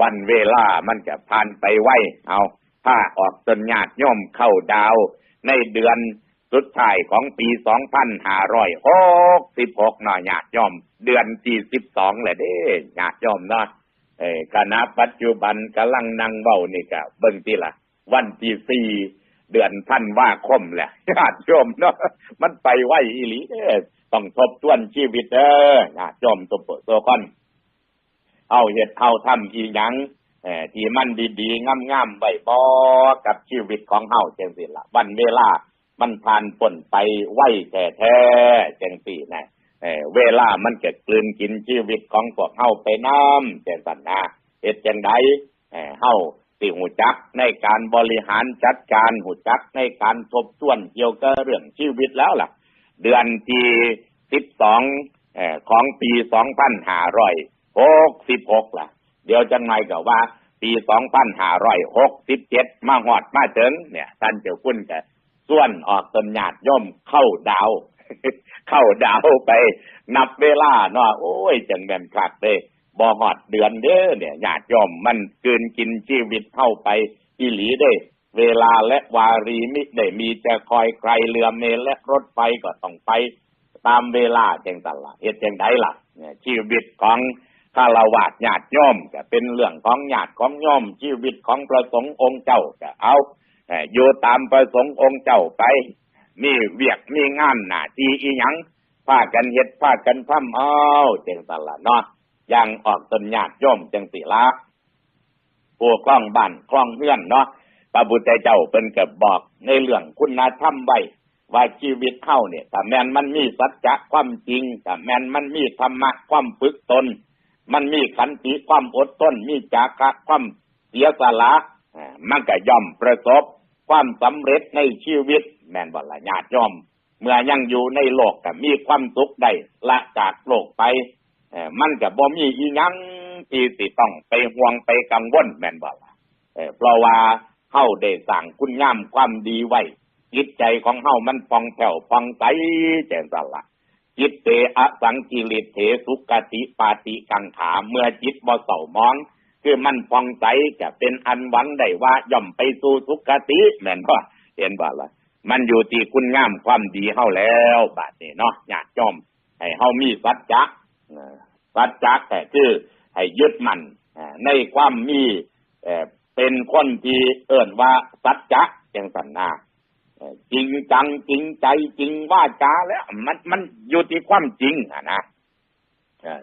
วันเวลามันจะผ่านไปไวเอาผ้าออกจนญาติโยมเข้าดาว ในเดือนสุดท้ายของปีสองพันห้าร้อยหกสิบหกน่ะญาติโยมเดือนที่สิบสองแหละเด้ญาติโยมเนาะเออคณะปัจจุบันกำลังนั่งเว้านี่ก็เบิ่งที่ละวันที่สี่เดือนท่านว่าคมแหละญาติโยมเนาะมันไปไวอีหลีต้องทบทวนชีวิตเด้อญาติโยมตัวเปิดตัวก่อน เอาเฮ็ดเอาทำอีหยังเออที่มันดีๆงามๆไว้บ่กับชีวิตของเฮาจังซี่ล่ะวันเวลา มันผ่านพ้นไปไวแท้ๆจังซี่นะเออเวลามันเก็กลืนกินชีวิตของพวกเฮาไปน้ำจังซั่นนะเฮ็ดจังไดเออเฮาสิหูจักในการบริหารจัดการหูจักในการทบทวนเกี่ยวกับเรื่องชีวิตแล้วล่ะ เดือนที่สิบสองของปีสองพันห้าร้อย หกสิบหกล่ะ เดี๋ยวจังไงก็ว่า ปีสองพันห้าร้อยหกสิบเจ็ดมาหอดมาถึงเนี่ยท่านเจ้าคุณก็ส่วนออกตนญาติย่อมเข้าดาว เข้าดาวไป นับเวลาเนาะโอ้ย จังแม่นคักเด้บ่หอดเดือนเด้อเนี่ยญาติย่อมมันเกินกินชีวิตเข้าไปอีหลีเด้เวลาและวารีมิได้มีแต่คอยไกลเรือเมลและรถไฟก็ต้องไป ตามเวลาเจงสันละเหตุเจงไดล่ะเนี่ยชีวิตของ คารวะญาติโยมก็เป็นเรื่องของญาติของโยมชีวิตของประสงค์องค์เจ้าก็เอาอยู่ตามประสงค์องค์เจ้าไป มีเวียกมีงานหน้าที่อีหยังพากันเฮ็ดพากันทำเอาจังสันละเนาะย่างออกตนญาติโยมจังสิละผู้คล้องบ้านคล้องเฮือนเนาะพระพุทธเจ้าเป็นกับบอกในเรื่องคุณธรรมไว้ว่าชีวิตเฮาเนี่ยแต่แมนมันมีสัจจะความจริงแต่แมนมันมีธรรมะความฝึกตน มันมีขันติความอดทนมีจาคะความเสียสละมันก็ย่อมประสบ ความสำเร็จในชีวิต แม่นบ่ละญาติย่อม เมื่อยังอยู่ในโลกก็มีความสุขได้ละจากโลกไปมันก็บ่มีอีหยังที่สิต้องไปห่วงไปกังวลแม่นบ่ล่ะเพราะว่าเฮาได้สั่งคุณงามความดีไว้จิตใจของเฮามันฟองแผ่วฟองใสแจ่มสละ จิตเตอสังกิริเถสุกติปาติกังขาเมื่อจิตบ่เศร้ามอง คือมันฟองใสจะเป็นอันหวังได้ว่าย่อมไปสู่สุกติแม่นบ่เห็นบ่ล่ะมันอยู่ที่คุณงามความดีเฮาแล้วบาดนี้เนาะญาติโยมให้เฮามีสัจจะสัจจะแต่คือให้ยึดมั่นในความมีเป็นคนที่เอิ่นว่าสัจจะจังสันนา จริงจังจริงใจจริงว่าจาแล้ว มันมันอยู่ที่ความจริงอะนะ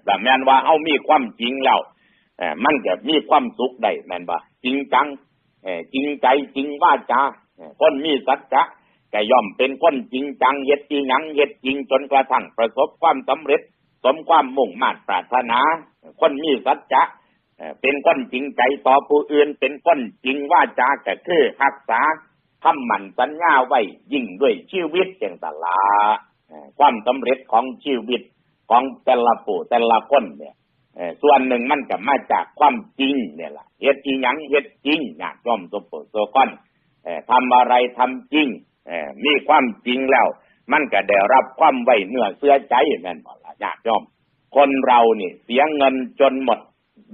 แต่แม่นว่าเฮามีความจริงแล้วมันจะมีความสุขได้แม่นบ่าจริงจังจริงใจจริงว่าจาคนมีสัจจะก็ย่อมเป็นคนจริงจังเฮ็ดจริงหยังเฮ็ดจริงจนกระทั่งประสบความสำเร็จ สมความมุ่งมั่นปรารถนา คนมีสัจจะเอ่อเป็นคนจริงใจต่อผู้อื่น เป็นคนจริงว่าจาก็คือรักษา คำมั่นสัญญาไว้ยิ่งด้วยชีวิตเจงตลาความสำเร็จของชีวิตของแต่ละผู้แต่ละคนเนี่ยส่วนหนึ่งมันก็มาจากความจริงเนี่ยล่ะเฮ็ดอีหยังเฮ็ดจริงญาติโยมสมบูรณ์สก้อนทำอะไรทำจริงมีความจริงแล้ว มันก็ได้รับความไว้เนื้อเสื้อใจแม่นบ่ล่ะญาติโยมคนเรานี่เสียเงินจนหมด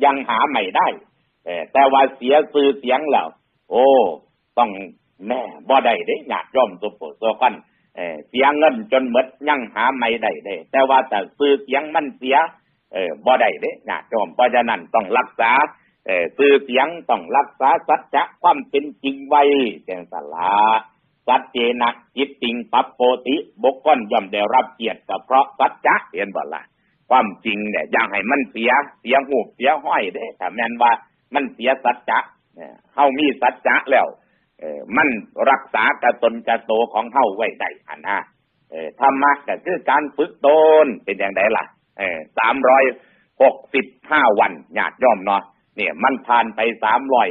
ยังหาใหม่ได้แต่ว่าเสียซื้อเสียงแล้ว โอ้ ต้อง แม่บ่ได้เด้ญาติโยมสุโปโซกันเอ่อเสียเงินจนหมดยังหาใหม่ได้เด้แต่ว่าแต่ซื้อเสียงมันเสียเออบ่ได้เด้ญาติโยมเพราะฉะนั้นต้องรักษาเออซื้อเสียงต้องรักษาสัจจะความเป็นจริงไว้แจ้งสลาสัจเจนะจิตติงปัปโปติบกก้อนย่อมได้รับเกียรติเพราะสัจจะเห็นบ่ละความจริงเนี่ยอย่างให้มันเสียเสียหูเสียห้อยเด้ถ้าแม่นว่ามันเสียสัจจะเนี่ยเฮามีสัจจะแล้ว มันรักษากระตนกระโตของเฮาไว้ได้อันนะธรรมะก็คือการฝึกตนเป็นอย่างไรล่ะสามร้อยหกสิบห้าวันญาติย่อมเนาะเนี่ยมันผ่านไปสามร้อย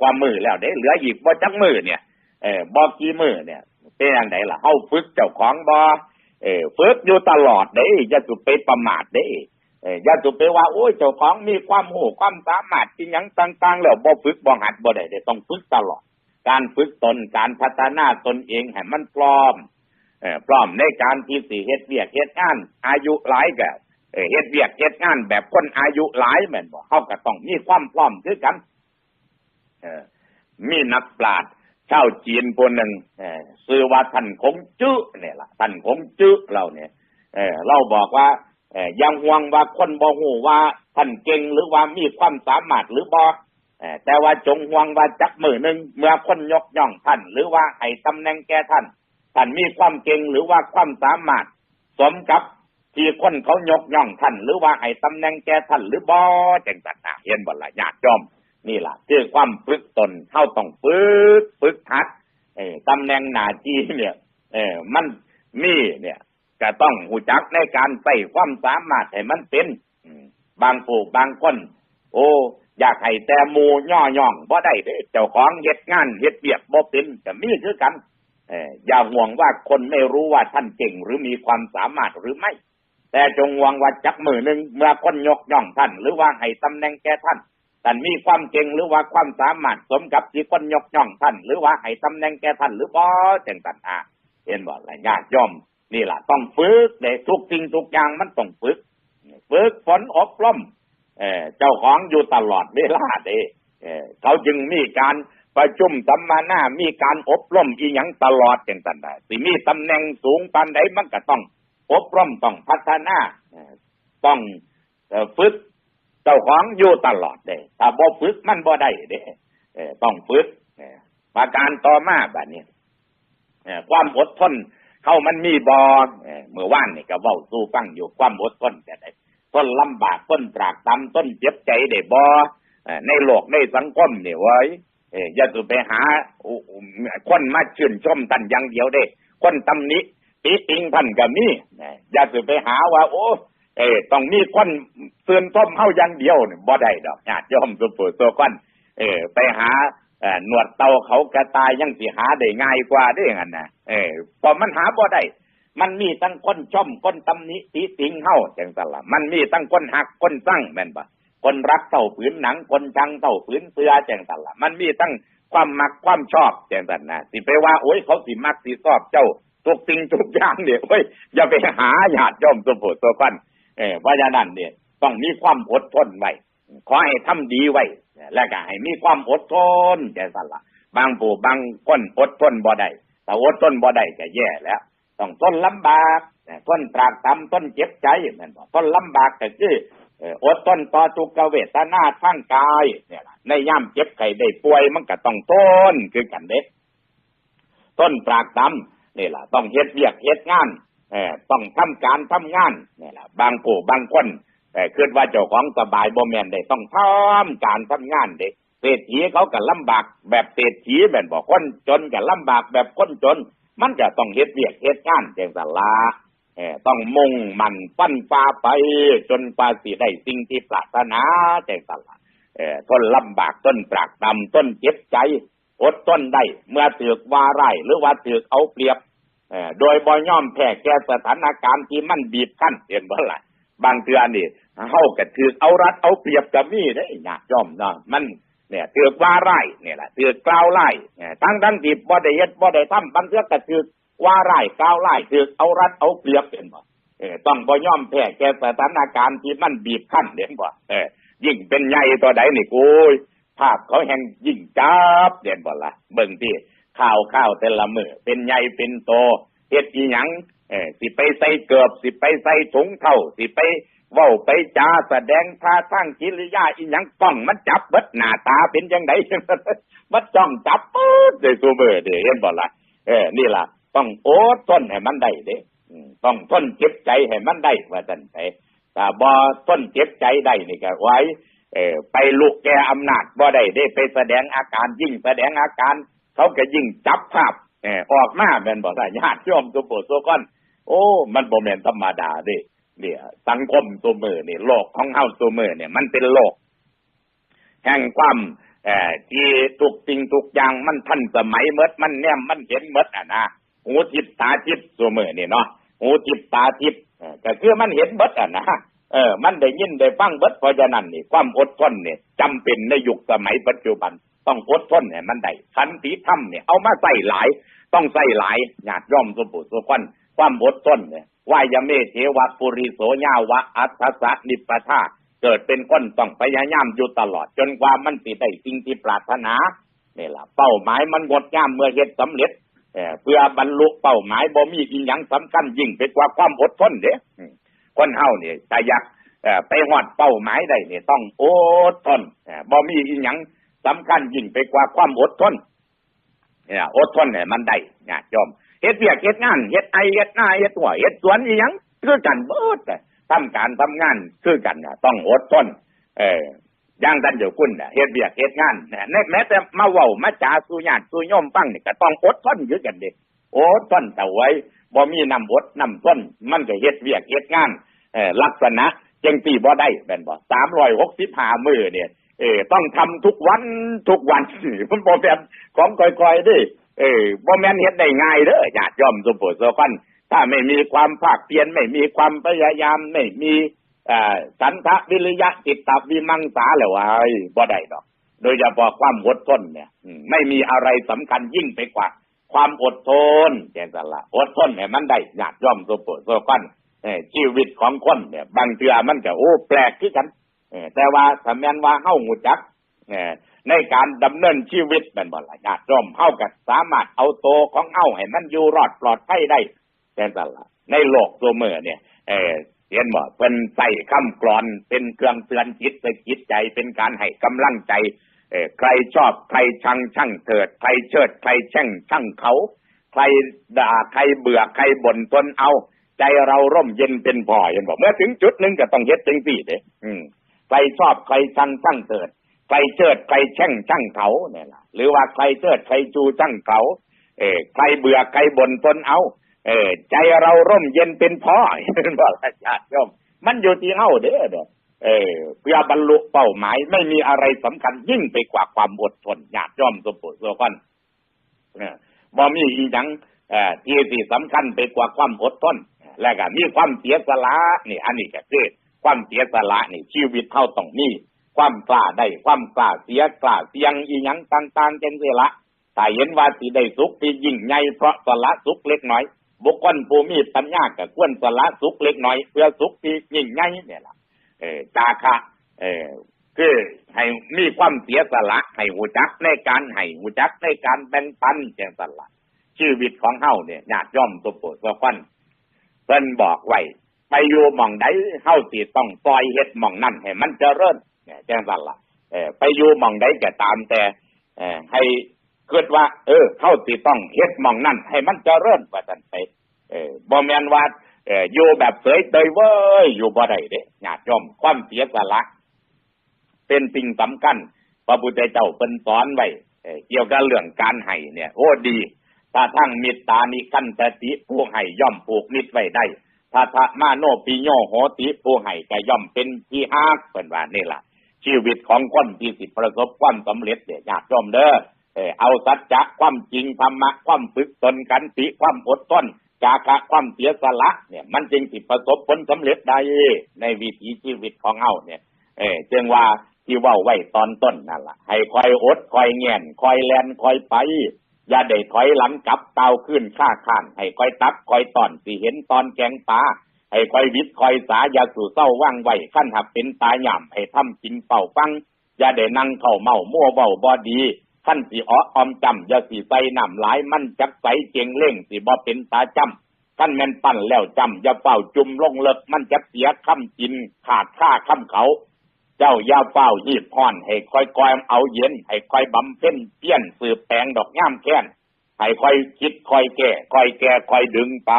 กว่ามือแล้วเด้เหลืออีกบ่จักมือเนี่ยเออบ่กี่มือเนี่ยเป็นอย่างไรล่ะเฮาฝึกเจ้าของบ่เออฝึกอยู่ตลอดเด้อย่าสุไปประมาทเด้อย่าสุไปว่าโอ้ยเจ้าของมีความหูความสามารถที่ยังต่างๆแล้วบ่ฝึกบ่หัดบ่ได้เด้ต้องฝึกตลอด การฝึกตนการพัฒนาตนเองให้มันพร้อมเออพร้อมในการที่สิเฮ็ดเวียกเฮ็ดงาน อายุหลายก็เอ่อเฮ็ดเวียกเฮ็ดงานแบบคนอายุหลายแม่นบ่เฮาก็ต้องมีความพร้อมคือกันเออมีนักปราชญ์ชาวจีนคนหนึ่งเออชื่อว่าท่านคงจื้อเนี่ยล่ะท่านคงจื้อเราเนี่ยเออเราบอกว่าเอออยังห่วงว่าคนบ่ฮู้ว่าท่านเก่งหรือว่ามีความสามารถหรือบ่ แต่ว่าจงห่วงว่าจักมือหนึ่งเมื่อคนยกย่องท่าน หรือว่าให้ตำแหน่งแก่ท่าน ท่านมีความเก่งหรือว่าความสามารถ สมกับที่คนเขายกย่องท่าน หรือว่าให้ตำแหน่งแก่ท่าน หรือบ่จังสันนะเห็นบ่ละญาติโยมนี่ล่ะคือความฝึกตนเข้าต้องฝึกฝึกหัดเออตำแหน่งหน้าที่เนี่ย เออมันมีเนี่ยก็ต้องหูจักในการใส่ความสามารถให้มันเป็นบางผู้บางคน โอ้ อยากให้แต่หมูย่อย่องบ่ได้เด้เจ้าของเฮ็ดงานเฮ็ดเบียกบ่เป็นก็มีคือกันเอออย่าห่วงว่าคนไม่รู้ว่าท่านเก่งหรือมีความสามารถหรือไม่ แต่จงหวังว่าจักมือหนึ่งเมื่อคนยกย่องท่าน หรือว่าให้ตำแหน่งแก่ท่านท่านมีความเก่งหรือว่าความสามารถสมกับที่คนยกย่องท่าน หรือว่าให้ตำแหน่งแก่ท่านหรือบ่จังสันอาเห็นบ่ละญาติย่อมนี่ล่ะต้องฝึกเด็ทุกสิ่งทุกอย่างมันต้องฝึก ฝึกฝนอบรม เออเจ้าของอยู่ตลอดเวลาเด้เขาจึงมีการประชุมสัมมนา มีการอบรมอีหยังตลอดจังสันได้สิมีตำแหน่งสูงปานใดมันก็ต้อง อบรมต้องพัฒนาต้องฝึกเจ้าของอยู่ตลอดเด้ถ้าบ่ฝึกมันบ่ได้เด้เอ่อต้องฝึกประการต่อมาแบัดนี้เอ่อความอดทนเข้ามันมีบ่เอ่อเมื่อวานนี่ก็เว้าสู่ฟังอยู่ความอดทนแต่ได้ ทนลำบากทนตรากตำทนเจ็บใจได้บ่เอในโลกในสังคมนี่เว้ยเอ่ออย่าสุไปหาคนมาชื่นชมท่านอย่างเดียวเด้ คนตำหนิติติงท่านก็มีนะอย่าสิไปหาว่า โอ้เอ้ต้องมีคนเสื่อนส้มเฮาอย่างเดียวเนี่ยบ่ได้ดอกญาติโยมสุปุตัวคนเออไปหาหนวดเตาเขากระตายยังสิหาได้ง่ายกว่าได้งั้นนะเออพอมันหาบ่ได้ มันมีทั้งคนช่อมคนตำหนิติติงเฮาจังซั่นล่ะมันมีทั้งคนหักคนสั่งแม่นบ่คนรักเท่าผืนหนังคนชังเท่าผืนเสื้อจังซั่นล่ะมันมีทั้งความมักความชอบจังซั่นนะสิไปว่าโอ้ยเขาสิมักสิชอบเจ้าทุกสิ่งทุกอย่างเนี่ยเฮ้ยอย่าไปหาญาติโยมสมบูรณ์ตัวกันเออเพราะฉะนั้นเนี่ยต้องมีความอดทนไว้ขอให้ทำดีไว้และก็ให้มีความอดทนใจสั่นละบางผู้บางคนอดทนบ่ได้แต่อดทนบ่ได้ก็แย่แล้ว ต้องทนลำบากทนตรากตำทนเจ็บใจแมันบ่ทนลำบากก็คืออ่ออดทนต่อทุกเวทนาทางกายเนี่ยล่ะในย่ามเจ็บไข้ได้ป่วยมันก็ต้องทนคือกันเด็ต้นตรากตำนี่แหละต้องเฮ็ดเวียกเฮ็ดงานเออต้องทำการทำงานนี่แหละบางผู้บางคนเออคิดว่าเจ้าของสบายบ่แม่นได้ต้องทำการทำงานเด้เศรษฐีเขาก็ลำบากแบบเศรษฐีแม่นบ่คนจนก็ลำบากแบบคนจน มันก็ต้องเฮ็ดเวียกเฮ็ดงานจังซั่นล่ะเออต้องมุ่งมันฟันฟ้าไป จนกว่าสิได้สิ่งที่ปรารถนาจังซั่นล่ะเออทนลำบากต้นปรากตำต้นเจ็บใจ อดต้นได้ เมื่อถือกว่าไร่หรือว่าถือกเอาเปรียบเอ่อโดยบ่ย่อมแพ้แก่สถานการณ์ที่มันบีบคั้นเห็นบ่ล่ะบางเทื่อนี่เฮาก็ถือกเอารัดเอาเปรียบก็มีเด้ญาติโยมเนาะมัน เนี่ยเถือกว่าไร่เนี่ยแหละเถือกกล่าวไร่เนี่ยทั้งทั้งที่บ่ได้เฮ็ดบ่ได้ทำบางเทือก็ถือกว่าไร่กล่าวไร่เถือกเอารัดเอาเปรียบเห็นบ่เออต้องบ่ย่อมแพ้แก่สถานการณ์ที่มันบีบคั้นเห็นบ่เออยิ่งเป็นใหญ่ตัวใดนี่กูภาพเขาแห่งยิ่งจับเด่นบ่ละเบิ่งที่ข่าวข้าวแต่ละมือเป็นใหญ่เป็นโตเฮ็ดอีหยังเออสิไปใส่เกือบสิไปใส่ถุงเท่าสิไป เว้าไปจาแสดงท่าทางกิริยาอีหยังกล้องมันจับเบิดหน้าตาเป็นจังไดมันจ้องจับปึ๊ดได้ซุมื้อเด้เห็นบ่ล่ะเออนี่ล่ะ ต้องโอดทนให้มันได้เด้ต้องทนเจ็บใจให้มันได้ว่าซั่นไปถ้าบ่ทนเจ็บใจได้นี่ก็ไว้เออไปลุกแกอำนาจบ่ได้ได้ไปแสดงอาการยิ่งแสดงอาการ เขาก็ยิ่งจับภาพเออออกมาแม่นบ่ได้ญาติโยมตัวโปรดตัวก้อนโอ้ มันบ่แม่นธรรมดาเด้ เนี่ยสังคมตัวมือเนี่ยโลกของเฮาตัวมือเนี่ย มันเป็นโลก แห่งความเอ่อที่ทุกสิ่งทุกอย่างมันทันสมัยเมดมันแนมมันเห็นเมดอะนะหูทิพตาทิพตัวมือเนี่ยเนาะหูทิพตาทิพเออก็คือมันเห็นเมดอะนะเออ มันได้ยินได้ฟังเบิดเพราะฉะนั้นนี่ความอดทนเนี่ยจำเป็นในยุคสมัยปัจจุบัน ต้องอดทนเนี่ยมันได้ขันติธรรมเนี่ยเอามาใส่หลาย ต้องใส่หลายญาติย่อมสมบูรณ์สุขวันความอดทนเนี่ย วายเมเทวะปุริโสญาวะอัฏสะนิปทาเกิดเป็นคนต้องพยายามอยู่ตลอด จนกว่ามันสิได้สิ่งที่ปรารถนานี่ล่ะเป้าหมายมันงดงามเมื่อเฮ็ดสำเร็จเเพื่อบรรลุเป้าหมายบ่มีอีหยังสำคัญยิ่งไปกว่าความอดทนเด้อืมคนเฮานี่ถ้าอยากไปฮอดเป้าหมายได้เนี่ยต้องอดทนบ่มีอีหยังสำคัญยิ่งไปกว่าความอดทนเนี่ยอดทนเนี่ยมันได้ญาติโยม เฮ็ดเวียกเฮ็ดงานเฮ็ดไอเฮ็ดหน้าเฮ็ดหัวเฮ็ดสวนอีหยังคือกันเบิดทำการทำงานคือกันน่ะต้องอดทนเอออย่างกันเดี๋ยวคุณน่ะเฮ็ดเวียกเฮ็ดงานน่ะแม้แต่มาเว้ามาจาสู่ญาติสู่โยมฟังนี่ก็ต้องอดทนคือกันเด้อดทนแต่ไว้บ่มีน้ำอดน้ำทนมันก็เฮ็ดเวียกเฮ็ดงานเออลักษณะจังซี่บ่ได้แม่นบ่365มื้อเนี่ยเออต้องทำทุกวันทุกวันมันบ่แม่นของค่อยๆเด้ เออบ่แม่นเฮ็ดได้ง่ายเด้อญาติโยมสุโปโสกัน ถ้าไม่มีความภาคเพียรไม่มีความพยายามไม่มีเอ่อสันทะวิริยะจิตตวิมังสาแล้วไอ้บ่ได้ดอก โดยเฉพาะความอดทนเนี่ยไม่มีอะไรสำคัญยิ่งไปกว่า ความอดทนแก่สันละอดทนเนี่ยมันได้ญาติโยมสุโปโสกันเออชีวิตของคนเนี่ย บางเทื่อมันก็โอ้ แปลกคือกันเออแต่ว่าถ้าแม่นว่าเฮาหูจักเออ ในการดำเนินชีวิตแมันบ่ละญาติโยมเฮาก็สามารถเอาโตของเฮาให้มันอยู่รอดปลอดภัยได้แต่นั่นล่ะในโลกตัวเมื่อเนี่ยเออเห็นบ่เพิ่นใส่คำกลอน เป็นเครื่องเตือนจิตใส่จิตใจ เป็นการให้กำลังใจเออใครชอบใครชังช่างเถิด ใครเชิดใครแช่งช่างเขา ใครด่าใครเบื่อใครบ่นทนเอา ใจเราร่มเย็นเป็นพอเห็นบ่เมื่อถึงจุดหนึ่งก็ต้องเฮ็ดจังซี่เด้อืมใครชอบใครชังช่างเถิด ใครเชิดใครแช่งช่างเขาเนี่ยล่ะหรือว่าใครเชิดใครจูช่างเขา เออใครเบื่อใครบ่นทนเอา เออใจเราร่มเย็นเป็นพ่อบอกอาจารย์โยมมันอยู่ที่เฮาเด้อเด้อเออเพื่อบรรลุเป้าหมาย ไม่มีอะไรสำคัญยิ่งไปกว่าความอดทนญาติโยมสมบูรณ์สกันเออบ่มีอีหยังเอ่อที่ที่สำคัญไปกว่าความอดทนและก็มีความเสียสละนี่ อันนี้ก็คือความเสียสละนี่ชีวิตเฮาต้องมี ความกล้าได้ความกล้าเสียกล้าเสียงอีหยังต่างๆจังซี่ละถ้าเห็นว่าสิได้สุขที่ยิ่งใหญ่เพราะสละสุขเล็กน้อย บุคคลผู้มีปัญญาก็ควรสละสุขเล็กน้อย เพื่อสุขที่ยิ่งใหญ่เนี่ยล่ะ เออจาคะเออคือให้มีความเสียสละให้หูจักในการให้หูจักในการแบ่งปันจังซั่นล่ะชีวิตของเฮาเนี่ยญาติโยมตัวโปรดตัวฟันเพิ่นบอกไว้ไปอยู่หม่องใดเฮาสิต้องปล่อยเฮ็ดหม่องนั่นให้มันเจริญเนี่ย แจ้งสั่นละเออไปอยู่มองใดก็ตามแต่เออให้เกิดว่า เออเข้าสิต้องเฮ็ดมองนั่นให้มันเจริญว่าซั่นไป เออบ่แม่นว่าเอออยู่แบบเสยเตยเว้ยอยู่บ่ได้เด้ญาติโยมความเสียสละเป็นสิ่งสำคัญพระพุทธเจ้าเพิ่นสอนไว้เกี่ยวกับเรื่องการให้เนี่ย โอ้ดี ถ้าทั้งมิตตานิคันตติผู้ให้ย่อมผูกมิตรไว้ได้ถ้าทะมาโนปิโยโหติผู้ให้ก็ย่อมเป็นที่ฮักเป็นว่านี่ล่ะ ชีวิตของคนที่สิประสบความสำเร็จเนี่ยญาติโยมเด้อเออเอาสัจจะความจริงธรรมะความฝึกตนกันติความอดทนจาคะความเสียสละเนี่ย มันจึงสิประสบผลสำเร็จได้ในวิถีชีวิตของเฮาเนี่ยเออจึงว่าที่ว่าไว้ตอนต้นนั่นล่ะ ให้คอยอดคอยเงียนคอยแลนคอยไป อย่าได้ถอยหลังกลับเตาขึ้นข้าข้านให้คอยตักคอยตอนสิเห็นตอนแกงปลา ให้คอยวิทย์คอยสาอย่าสู่เศร้าว่างไหวขั้นหับเป็นตาหย่ำให้ทำกินเป่าฟัง อย่าได้นั่งเข้าเมามั่วเบาบอดีขั้นสิอ้ออมจำอย่าสิใส่น้ำหลายมันจักใสเจงเล่งสิบ่เป็นตาจำขั้นแม่นปั่นแล้วจำอย่าเฝ้าจุ่มลงเลิกมันจักเสียคำกินขาดค่าคำเขา เจ้าอย่าเฝ้าหีบห่อน ให้คอยกอยเอาเย็น ให้คอยบำเพ็ญเพี้ยนสืบแปลงดอกย่ามแค้นให้คอยคิดคอยแก่คอยแก่คอยดึงไป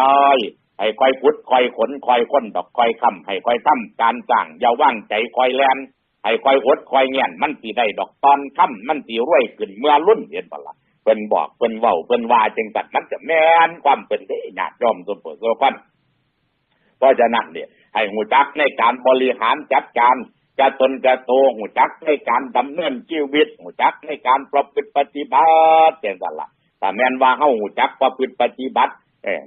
ให้คอยพุดคอยขนคอยค้นดอกคอยคำให้คอยทำการจ้างอย่าว่างใจคอยแลนให้คอยอดคอยเงียนมันสีได้ดอกตอนค่ำมันสีรวยขึ้นเมื่อรุ่นเห็นปละ่ะเพิ่นบอกเพิ่นเว้าเพิ่นว่าจังสัตมันจะแม่นความเป็นเด้ญาติโยมสมบูรณ์สมบัติเพราะฉะนั้นเนี่ยให้หูจักในการบริหารจัดการจะตนจะโตหูจักในการดำเนินชีวิตหูจักในการประพฤติปฏิบัติเช่นนั้นละแต่แม้นว่าเฮาหูจักประพฤติปฏิบัติ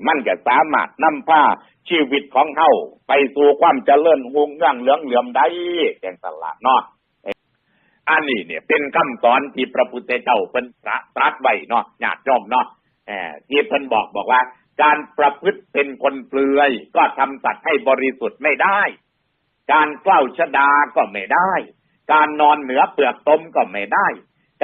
มันก็สามารถนำพาชีวิตของเฮาไปสู่ความเจริญหุ่งเรื่องเหลืองเหลื่อมได้เช่นนั้นละเนาะอ้อันนี้เนี่ยเป็นคำสอนที่พระพุทธเจ้าเพิ่นตรัสตรัสไว้เนาะญาติโยมเนาะที่เพิ่นบอกบอกว่า การประพฤติเป็นคนเปลือย ก็ทำสัตว์ให้บริสุทธิ์ไม่ได้ การเกล้าชดาก็ไม่ได้ การนอนเหนือเปลือกตมก็ไม่ได้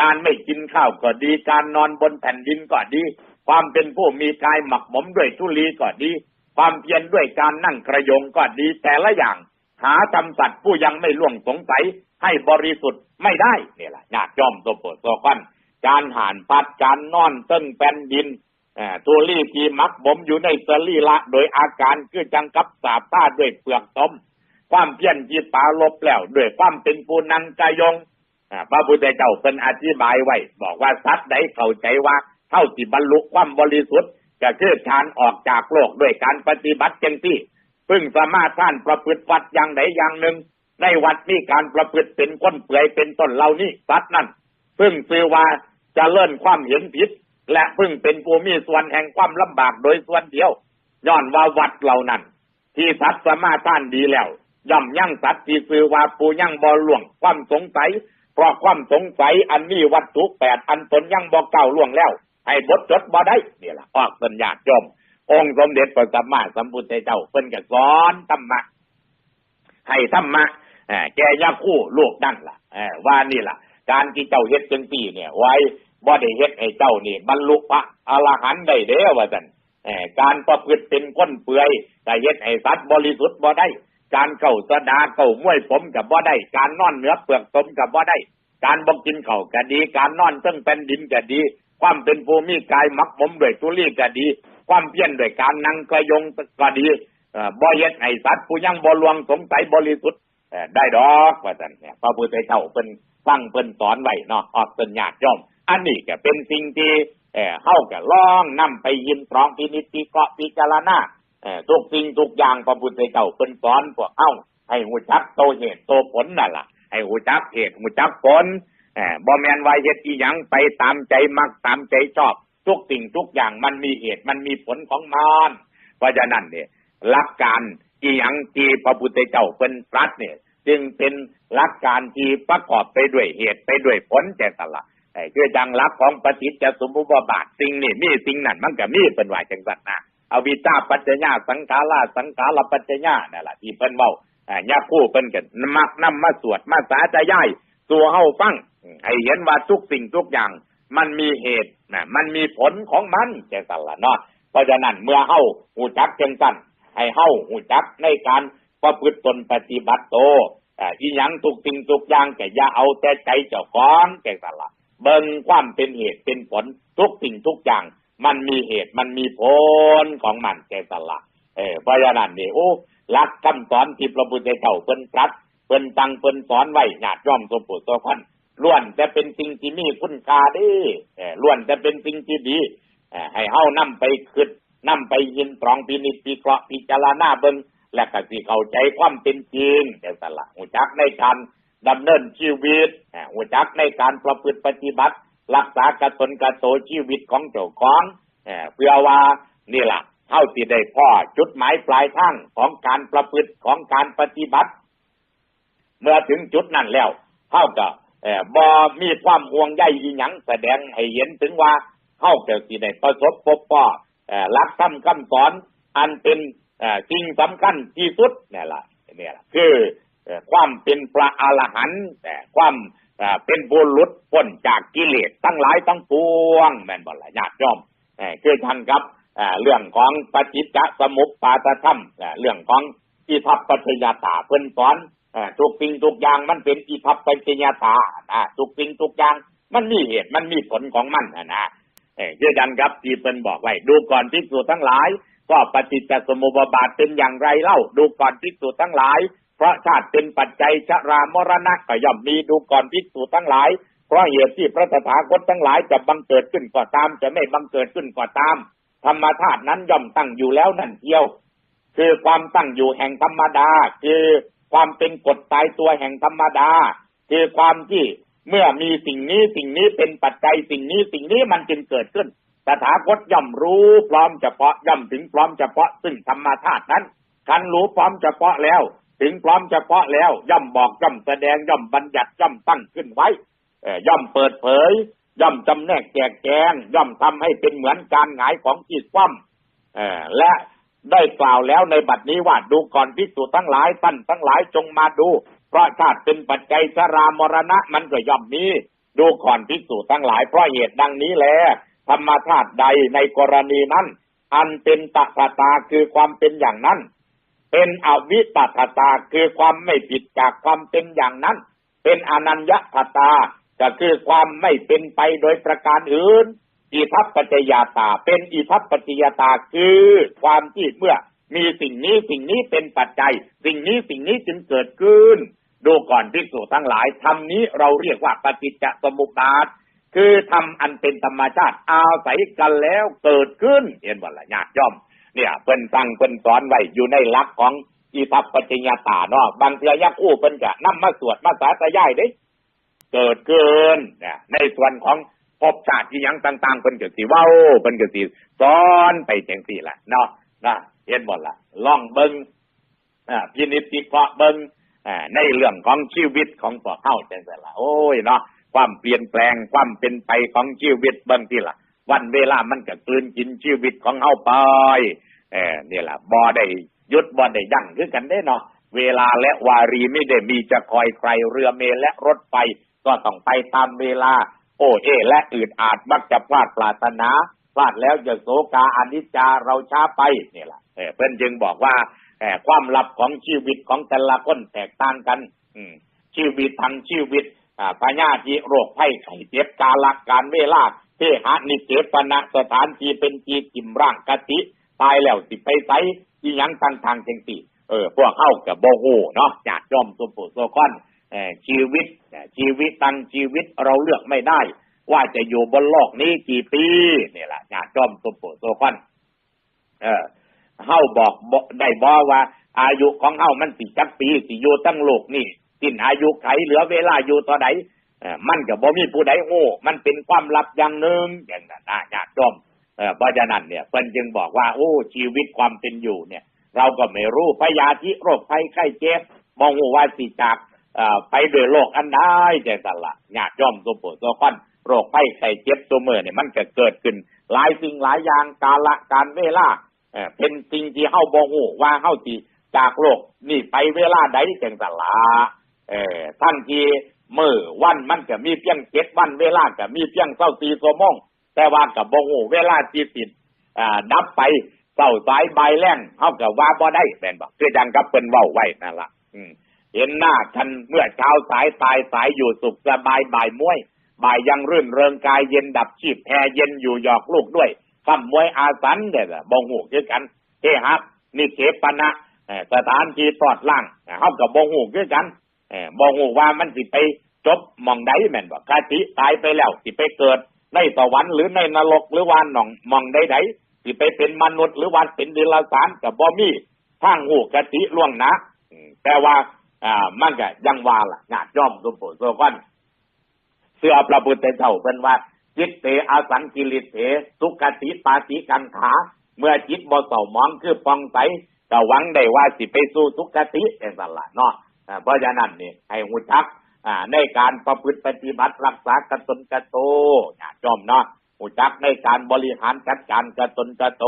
การไม่กินข้าวก็ดี การนอนบนแผ่นดินก็ดี ความเป็นผู้มีกายหมักหมมด้วยทุลีก็ดี ความเพียรด้วยการนั่งกระยงก็ดีแต่ละอย่าง หาทำสัตว์ผู้ยังไม่ล่วงสงสัยให้บริสุทธิ์ไม่ได้เนี่ยแหละญาติย่อมโซโปโซกันการห่านพัดการนอนเต้นแผ่นดินตัวรีที่มักบ่มอยู่ในสลีละ โดยอาการคือจังกับสาบต้าด้วยเปลือกต้มความเพียรจีตาลบแล้วด้วยความเป็นปูนังกายงพระพุทธเจ้าเป็นอธิบายไว้ บอกว่าสัตว์ใดเข้าใจว่า เท่าที่บรรลุความบริสุทธิ์จะเคือการออกจากโลกด้วยการปฏิบัติเจงที่พึ่งสามารถท่านประพฤติวัดอย่างใดอย่างหนึ่ง ในวัดนี้การประพฤติเป็นคนเปื่อยเป็นต้นเหล่านี้สัตว์นั่นพึ่งซื้อว่าจะเลื่อนความเห็นผิด และพึ่งเป็นผู้มีส่วนแห่งความลำบากโดยส่วนเดียวย้อนว่าวัดเหล่านั้น ที่สัตว์สมารถท่านดีแล้วย่อมยั่งสัตว์ที่ซื้อว่าปูยั่งบอหลวงความสงสัยเพราะความสงสัยอันนี้วัตถุแปดอันตนยั่งบอเก่าล่วงแล้ว ให้บดจดบ่ได้เนี่แหละออกสัญญาจมองค์สมเด็จพระสัมมาสัมพุทธเจ้าเพิ่นก็สอนธรรมะให้ธรรมะแกยาคู่ลูกนั่นล่ะว่านี่ล่ะ การที่เจ้าเฮ็ดจังซี่เนี่ย ไว้บ่ได้เฮ็ดให้เจ้านี่บรรลุพระอรหันต์ได้เด้อว่าซั่นการประพฤติเป็นคนเปื่อยแต่เฮ็ดให้สัตว์บริสุทธิ์บ่ได้ การเก่าสดาเก่ามวยผมกับบ่ได้ การนอนเนื้อเปลือกสมกับบ่ได้ การบ่กินเข่าก็ดี การนอนซึ่งเป็นดินก็ดี ความเป็นภูมิกายมักมมด้วยตุลีก็ดี ความเพียรด้วยการนั่งกระยงก็ดีบ่เฮ็ดให้สัตว์ผู้ยังบ่ลวงสงสัยบริสุทธิ์ได้ดอกว่าซั่นเนี่ยพระพุทธเจ้าเพิ่นฟังเพิ่นสอนไว้เนาะออกเป็นญาติย่อม อันนี้ก็เป็นสิ่งที่เออเฮาก็ลองนำไปยินตรองพินิจพิเคราะห์พิจารณาเออทุกสิ่งทุกอย่างพระพุทธเจ้าเพิ่นสอนพวกเฮาให้หูจักโตเหตุโตผลนั่นล่ะให้หูจักเหตุหูจักผล เออบ่แมนว่าเฮ็ดอีหยังไปตามใจมักตามใจชอบ ทุกสิ่งทุกอย่างมันมีเหตุมันมีผลของมันเพราะฉะนั้นเนี่ยหลักการอีหยังที่พระพุทธเจ้าเพิ่นตรัสเนี่ย จึงเป็นหลักการที่ประกอบไปด้วยเหตุไปด้วยผลแต่ตละคือจังลักของปฏิจจสมุปบาทสิ่งนี่มีสิ่งนั้นมันก็มีเป็นว่าจังสัตนะเอาวิชาปัจจญาสังขาราสังขารปัจจญานั่นแหละที่เพิ่นเว้าญาคู่เพิ่นกันมักนำมาสวดมาสาธยายตัวเฮาฟัง ให้เห็นว่าทุกสิ่งทุกอย่าง มันมีเหตุนะมันมีผลของมันจังสัตละเนาะเพราะฉะนั้นเมื่อเฮาหูจักจังสันให้เฮาหูจักในการประพฤติตนปฏิบัติโตอีหยังทุกสิ่งทุกอย่างแกอย่าเอาแต่ใจเจ้าของแกสัตละเบิ่งความเป็นเหตุเป็นผลทุกสิ่งทุกอย่าง มันมีเหตุมันมีผลของมันแก่สละเออเพราะฉะนั้นนี่โอ้หลักคำสอนที่พระพุทธเจ้าเพิ่นตรัสเพิ่นตังเพิ่นสอนไว้ญาติย่อมสมบูรณ์ตัวพัน ล้วนแต่เป็นสิ่งที่มีคุณค่าดีล้วนแต่เป็นสิ่งที่ดีให้เฮานำไปคิดนำไปยินตรองพินิจพิเคราะห์พิจารณาเบิ่งและก็สิเข้าใจความเป็นจริงแต่สละหูจักในการดำเนินชีวิตหัวจักในการประพฤติปฏิบัติ รักษากระตนกระโตชีวิตของเจ้าของเพื่อว่านี่แหละเท่าที่ได้พ่อจุดหมายปลายทางของการประพฤติของการปฏิบัติ เมื่อถึงจุดนั้นแล้วเท่ากับ บ่มีความห่วงใยอีหยังแสดงให้เห็นถึงว่าเท่าเกับที่ได้ประสบพบพ่อรักธรรมคำสอน อันเป็นสิ่งสำคัญที่สุดนี่แหละนี่แหละคือความเป็นพระอรหันต์แต่ความเป็นบุรุษพ้นจากกิเลสตั้งหลายตั้งปวงแม่นบ่ละญาติโยมคือทันครับเรื่องของปฏิจจสมุปบาทธรรมเรื่องของอิทัปปัจจยตาเพิ่นสอน ทุกสิ่งทุกอย่างมันเป็นอิทัปปัจจยตาทุกสิ่งทุกอย่างมันมีเหตุมันมีผลของมันนะเชื่อดันครับที่เป็นบอกไว้ ดูก่อนพิสูจทั้งหลาย ก็ปฏิจจสมุปบาทเป็นอย่างไรเล่า ดูก่อนพิสูจทั้งหลาย เพราะชาติเป็นปัจจัยชรามรณะก็ย่อมมีดูก่อนภิกษุทั้งหลาย เพราะเหตุที่พระตถาคตทั้งหลายจะบังเกิดขึ้นก็ตาม จะไม่บังเกิดขึ้นก็ตาม ธรรมธาตุนั้นย่อมตั้งอยู่แล้วนั่นเทียว คือความตั้งอยู่แห่งธรรมดา คือ ความเป็นกฎตายตัวแห่งธรรมดา คือความที่เมื่อมีสิ่งนี้สิ่งนี้เป็นปัจจัยสิ่งนี้สิ่งนี้มันจึงเกิดขึ้นตถาคตย่อมรู้พร้อมเฉพาะย่อมถึงพร้อมเฉพาะซึ่งธรรมธาตุนั้นคันรู้พร้อมเฉพาะแล้ว ถึงพร้อมเฉพาะแล้ว ย่อมบอกย่อมแสดงย่อมบัญญัติย่อมตั้งขึ้นไว้ย่อมเปิดเผย ย่อมจำแนกแจกแจง ย่อมทำให้เป็นเหมือนการหงายของจีดคว่เออและ ได้กล่าวแล้วในบัดนี้ว่าดูก่อนพิสูจทั้งหลายท่านทั้งหลายจงมาดู เพราะชาติเป็นปัจจัยชรามรณะมันก็ย่อมมีดูก่อนพิสูจทั้งหลายเพราะเหตุดังนี้แลธรรมชาติใดในกรณีนั้น อันเป็นตถาตาคือความเป็นอย่างนั้น เป็นอวิตถตาคือความไม่ผิดจากความเป็นอย่างนั้น เป็นอนัญญตตาก็คือความไม่เป็นไปโดยประการอื่น อิทัปปัจจยาตา เป็นอิทัปปัจจยาตาคือความที่เมื่อมีสิ่งนี้สิ่งนี้เป็นปัจจัย สิ่งนี้สิ่งนี้จึงเกิดขึ้น ดูก่อนภิกษุทั้งหลายธรรมนี้เราเรียกว่าปฏิจจสมุปบาท คือทำอันเป็นธรรมชาติอาศัยกันแล้วเกิดขึ้นเห็นว่าละญาติย่อม เนี่ยเพิ่นตั้งเพิ่นสอนไว้อยู่ในหลักของอิทัปปัจจยาตาเนาะบางเทื่อยักอู้เพิ่นจะนำมาสวดมาสาธยายเด้เกิดเกินเนี่ยในส่วนของ ภพชาติที่ยังต่างๆเพิ่นกสิเว้าเพิ่นก็สิสอนไปจังซี่ล่ะเนาะนะเห็นบ่ล่ะล่องเบิงอ่าพินิจพิเคราะห์เบิงอ่าในเรื่องของชีวิตของพวกเฮาจังซี่ล่ะโอ้ยเนาะความเปลี่ยนแปลงความเป็นไปของชีวิตเบิงที่ล่ะวันเวลามันก็กลืนกินชีวิตของเฮาไปเออนี่ล่ะบ่ได้ยุดบ่ได้ยั้งคือกันเด้เนาะเวลาและวารีไม่ได้มีจะคอยใครเรือเมลและรถไฟก็ต้องไปตามเวลา โอ้เอและอื่นอาจมักจะพลาดปรารถนาพลาดแล้วจะโศกาอนิจจาเราช้าไปนี่แหละเพื่อนจึงบอกว่าความลับของชีวิตของแต่ละคนแตกต่างกัน อืชีวิตทางชีวิตอ่าพญาธิโรคไข้ไข้เจ็บกาลการเวลาเทหะนิเจปนะสถานที่เป็นจีจิมร่างกติ ตายแล้วสิไปไสอีหยังต่างทางจังสี่เออ พวกเข้ากับโบโหเนาะจากจอมสุปุโซคอนเออ ชีวิตชีวิตตังชีวิตเราเลือกไม่ได้ ว่าจะอยู่บนโลกนี้กี่ปีนี่แหละจากจอมสุปุโซคอนเออเฮาบอกบ่ได้บ่ว่า อายุของเฮามันสิจักปีสิอยู่ตั้งโลกนี่สิ้นอายุไขเหลือเวลาอยู่ต่อใดเออมันก็บ่มีผู้ใดโอ้มันเป็นความลับอย่างหนึ่งอย่างนั้นญาติโยมเออเพราะฉะนั้นเนี่ยเพิ่นจึงบอกว่า โอ้ ชีวิตความเป็นอยู่เนี่ย เราก็ไม่รู้พยาธิโรคภัยไข้เจ็บมองว่าสิจาก ไปด้วยโรคอันใดแต่ตละญาติโยมสมบูรณ์สมบันโรคภัยไข้เจ็บตัวเมื่อเนี่ยมันก็เกิดขึ้น หลายสิ่งหลายอย่างกาละการเวลาเอ่อเป็นสิ่งที่เฮาบ่ฮู้ว่าเฮาสิจากโลกนี่ไปเวลาใดจังสันละเอ่อทันทีเมื้อวันมันก็มีเพียง7วันเวลาก็มีเพียง24ชั่วโซมงแต่ว่าก็บ่ฮู้เวลาที่สิอ่าดับไปเช้าสายใบแล้งเฮาก็ว่าบ่ได้แม่นบ่คือจังกับเพิ่นเว้าไว้นั่นล่ะ อืม เห็นหน้ากันเมื่อเช้าสายตายสายอยู่สุขสบายบ่ายมวย บ่ายยังรื่นเริงกายเย็นดับชีพแพรเย็นอยู่หยอกลูกด้วยซ้ำมวยอาสันเด้อล่ะบ่ฮู้คือกันเฮฮับนี่เขปนะเอ่อสถานที่ปลอดล่างเอ่อเฮาก็บ่ฮู้คือกันเอ่งหูว่ามันสิไปจบมองใดแม่นบ่กาติตายไปแล้ว สิไปเกิด ในสวรรค์หรือในนรกหรือว่าหนองมองใดๆสิไปเป็นมนุษย์หรือว่าเป็นเดรัจฉานก็บ่มีทางฮู้กติล่วงนะแต่ว่า อ่ามันก็ยังว่าล่ะญาติโยมทุกผู้ทุกคนเสื้อพระพุทธเจ้าเป็นว่า จิตเตอาสังกิริเถสุขติปาติกังขา เมื่อจิตบ่เศร้ามองคือปองใสก็หวังได้ว่าสิไปสู่สุขติเป็นสันละเนาะอ่าเพราะฉะนั้นนี่ให้หูจักอ่าในการประพฤติปฏิบัติรักษากตนกระโตอย่าจอมเนาะหูจักในการบริหารจัดการกตนกระโต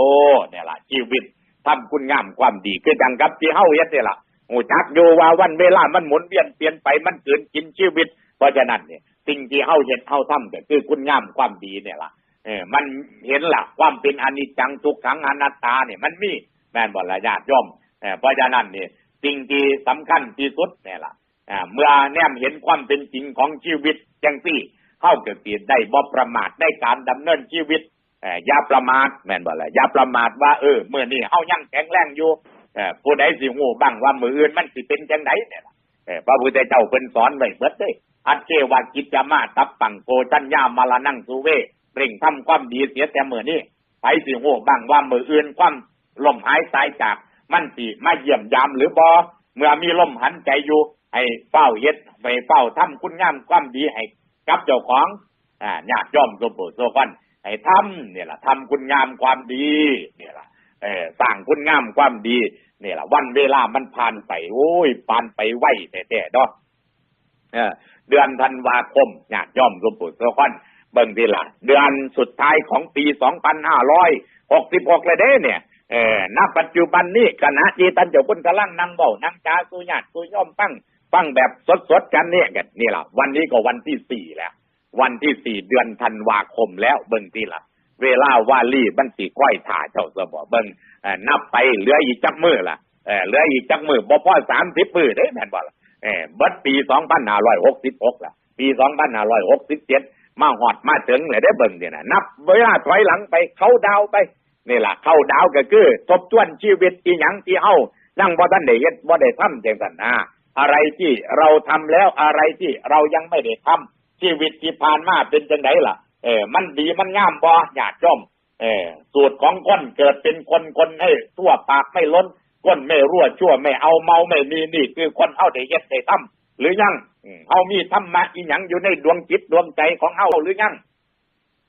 เนี่ยล่ะชีวิตทำคุณงามความดีคือจังกับที่เฮาเฮ็ดนี่ล่ะ หูจักอยู่ว่าวันเวลามันหมุนเวียนเปลี่ยนไปมันเกินกินชีวิต เพราะฉะนั้นเนี่ยสิ่งที่เฮาเห็นเฮาทำก็คือคุณงามความดีเนี่ยล่ะเออมันเห็นล่ะความเป็นอนิจจังทุกขังอนัตตาเนี่ยมันมีแม่นบ่ละญาติโยมเออเพราะฉะนั้นเนี่ยสิ่งที่สำคัญที่สุดเนี่ยล่ะอ่าเมื่อแนมเห็นความเป็นจริงของชีวิตจังซี่เฮาเก็สิได้บ่ประมาทในการดำเนินชีวิตเอ่อย่าประมาทแม่นบ่ละอย่าประมาทว่าเออเมื้อนี้เฮายังแข็งแรงอยู่ ผู้ใดสิฮู้บ้างว่ามืออื่นมันสิเป็นจังไดเนี่ยเออพระพุทธเจ้าเพิ่นสอนไว้เบิดเด้อัจเจวากิจจะมาตับปังโกจัญญามาลานั่งสุเวเร่งทำความดีเสียแต่เมื่อนี้ไปสิโหบ้างว่ามืออื่นความลมหายใจจากมันสิมาเยี่ยมยามหรือบอเมื่อมีลมหันใจอยู่ให้เฝ้าเฮ็ดไปเฝ้าทำคุณงามความดีให้กับเจ้าของอ่าญาติย่อมสมบูรณ์โซกันให้ทำเนี่ยล่ะทำคุณงามความดี เนี่ยล่ะ เออสร้างคุณงามความดีเนี่ยล่ะวันเวลามันผ่านไป โอ้ยผ่านไปไวแต่ๆเนาะเออเดือนธันวาคมญาติย่อมสมบูรณ์สกันเบิ่งดีละเดือนสุดท้ายของปี2566เลยเด้เนี่ยเออณปัจจุบันนี้ขณะที่ท่านเจ้าคุณกำลังนั่งเบานั่งจ้าสุญาติสุย่อมฟังฟังแบบสดๆกันเนี่ยกันนี่ล่ะ วันนี้ก็วันที่สี่แล้ว วันที่สี่เดือนธันวาคมแล้วเบิ่งที่ล่ะ เวลาว่าลี่บันสีก้อยถ่าเจ้าสบอเบิ่งนับไปเหลืออีกจักมือล่ะเออเหลืออีกจักมือบ่พอสามสิบมือเด้แม่นบ่ล่ะเออบิดปีสองพันห้าร้อยหกสิบหกล่ะ ปีสองพันห้าร้อยหกสิบเจ็ดมาหอดมาถึงเลยได้เบิ่งเนี่ยนะนับเวลาถอยหลังไปเข้าดาวไปนี่ล่ะเข้าดาวก็คือทบทวนชีวิตที่หยังที่เฮานั่งบ่ทันได้เฮ็ดบ่ได้ทำจังซั่นนะอะไรที่เราทำแล้วอะไรที่เรายังไม่ได้ทำชีวิตที่ผ่านมาเป็นจังไดล่ะ เออมันดีมันงามบ่ญาติโยมเออสูตรของคนเกิดเป็นคนคนให้ทั่วปากไม่ล้นก้นไม่รั่วชั่วไม่เอาเมาไม่มีนี่คือคนเฮาได้เฮ็ดได้ทำหรือยังเฮามีธรรมะอีหยังอยู่ในดวงจิตดวงใจของเฮาหรือยัง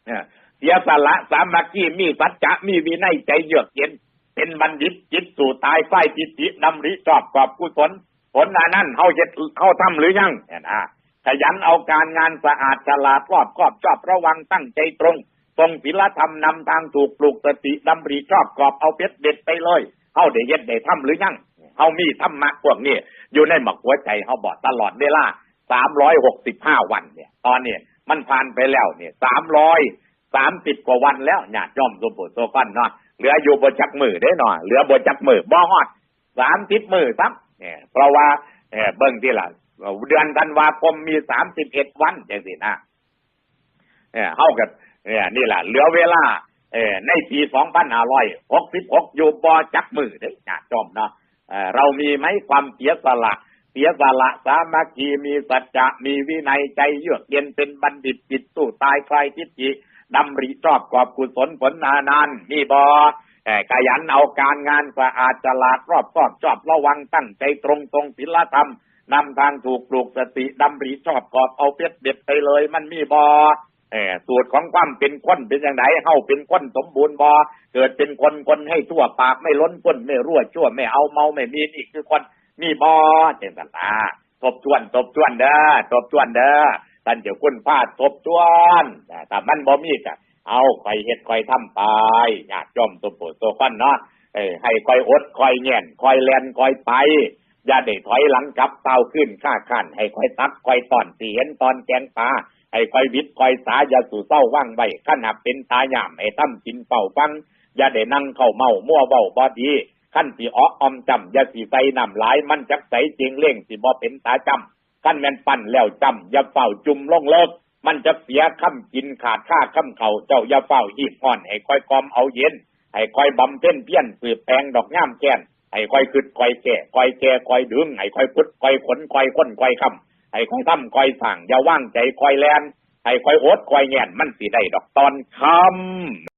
เออเสียสละสามัคคีมีสัจจะมีวินัยใจเยือกเย็น เป็นบัณฑิตจิตสู่ตายไฟจิตติดำริชอบกอบกุศลผลอันนั้นเฮาเฮ็ดเฮาทำหรือยังเนี่ยนะ ขยันเอาการงานสะอาดฉลาดรอบครอบชอบระวังตั้งใจตรงทรงศีลธรรมนำทางถูกปลูกสติดำริชอบกรอบเอาเพชรเด็ดไปเลยเฮาได้เย็ดได้ทำหรือยังเฮามีธรรมะพวกนี้อยู่ในหมักหัวใจเฮาบอกตลอดเวลาสามร้อยหกสิบห้าวันเนี่ย ตอนนี้มันผ่านไปแล้วเนี่ยสามร้อยสามสิบกว่าวันแล้วญาติย่อมสมบูรณ์โซฟันเนาะเหลืออยู่บนจักมือได้หน่อยเหลือบนจักมือบ่ฮอดสามสิบมือซ้ำเนี่ยเพราะว่าเออเบิ่งที่ละ เดือนธันวาคมมีสามสิบเอ็ดวันจังสินะเนี่ยเท่ากับเนี่ยนี่แหละเหลือเวลาเอในปีสองพันห้าร้อยหกสิบหกอยู่บอจักมือเด้อญาจอมเนาะเรามีไหมความเสียสละเสียสละสามัคคีมีสัจจะมีวินัยใจเยือกเย็นเป็นบัณฑิตจิตสู้ตายคลายทิฏฐิดำริชอบกอบกุศลผลนานานมีบ่อขยันเอาการงานสะอาดฉลาดรอบคอบชอบระวังตั้งใจตรงตรงศีลธรรม นำทางถูกปลูกสติดำริชอบกอบเอาเพชรเด็ดไปเลย มันมีบอเออสูตรของความเป็นคนเป็นอย่างไรเฮาเป็นคนสมบูรณ์บอเกิดเป็นคนคนให้ทั่วปากไม่ล้นก้นไม่รั่วชั่วไม่เอาเมาไม่มีนี่คือคนมีบอเจนสันตาทบทวนทบทวนเด้อทบทวนเด้อท่านเดี๋ยวคุณพาดทบทวนแต่มันบ่มีก็เอาคอยเฮ็ดคอยทำไปญาติจอมสมบูรณ์โซฟันเนาะให้คอยอดคอยแง่นคอยแลนคอยไป อย่าได้ถอยหลังกลับเต้าขึ้นข้าขันให้คอยตักคอยตอนเสีเห็นตอนแกงปลาให้คอยวิดคอยสาอย่าสู่เศร้าว่างไว้ขั้นหักเป็นตาหยามให้ตั้มกินเป่าฟัง อย่าได้นั่งเข้าเมามั่วเว้าบอดีขั้นสีอ้ออมจำอย่าสีใส่นำหลายมันจักใสจริงเล่งสิบ่เป็นตาจำขั้นแมนปั่นแล้วจำอย่าเฝ้าจุ่มลงเลิก มันจะเสียคำกินขาดค่าคำเขาเจ้าอย่าเฝ้าหีบห่อนให้คอยกอมเอาเย็นให้คอยบำเพ็ญเพี้ยรสืบแปลงดอกง่ามแก่น ไอ้คอยคึดคอยแก่คอยแก่คอยดึงไอ้คอยพุดคอยขนคอยค้นคอยคำไอ้คอยทำคอยสั่งอย่าว่างใจคอยแลนไอ้คอยโอดคอยแง่นมันสิได้ดอกตอนคำ